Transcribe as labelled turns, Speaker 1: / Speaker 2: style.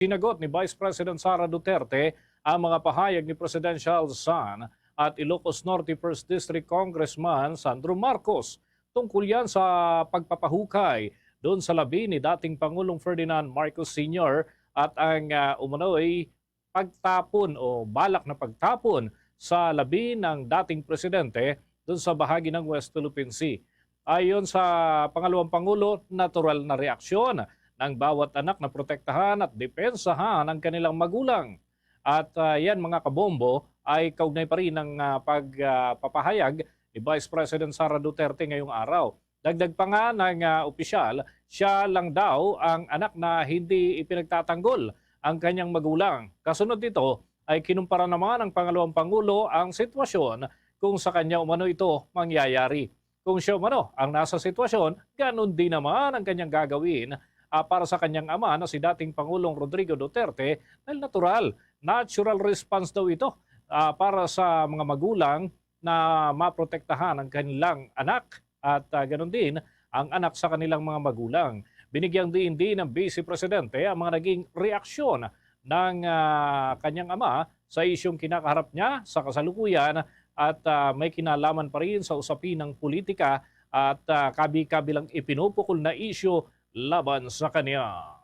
Speaker 1: Sinagot ni Vice President Sara Duterte ang mga pahayag ni Presidential Son at Ilocos Norte 1st District Congressman Sandro Marcos tungkol yan sa pagpapahukay doon sa labi ni dating Pangulong Ferdinand Marcos Sr. at ang uh, umano'y pagtapon o balak na pagtapon sa labi ng dating presidente doon sa bahagi ng West Philippine Sea. Ayon sa pangalawang Pangulo, natural na reaksyon ng bawat anak na protektahan at depensahan ang kanilang magulang. At uh, yan mga kabombo ay kaugnay pa rin ng uh, pagpapahayag ni Vice President Sara Duterte ngayong araw. Dagdag pa nga ng uh, opisyal, siya lang daw ang anak na hindi ipinagtatanggol ang kanyang magulang. Kasunod nito ay kinumpara naman ng pangalawang Pangulo ang sitwasyon kung sa kanya umano ito mangyayari. Kung siya umano ang nasa sitwasyon, ganun din naman ang kanyang gagawin uh, para sa kanyang ama na si dating Pangulong Rodrigo Duterte dahil natural, natural response daw ito uh, para sa mga magulang na maprotektahan ang kanilang anak at uh, ganun din ang anak sa kanilang mga magulang. Binigyang din din ng Vice Presidente ang mga naging reaksyon ng uh, kanyang ama sa isyong kinakaharap niya sa kasalukuyan at uh, may kinalaman pa rin sa usapin ng politika at uh, kabi-kabilang ipinupukol na isyo laban sa kanya.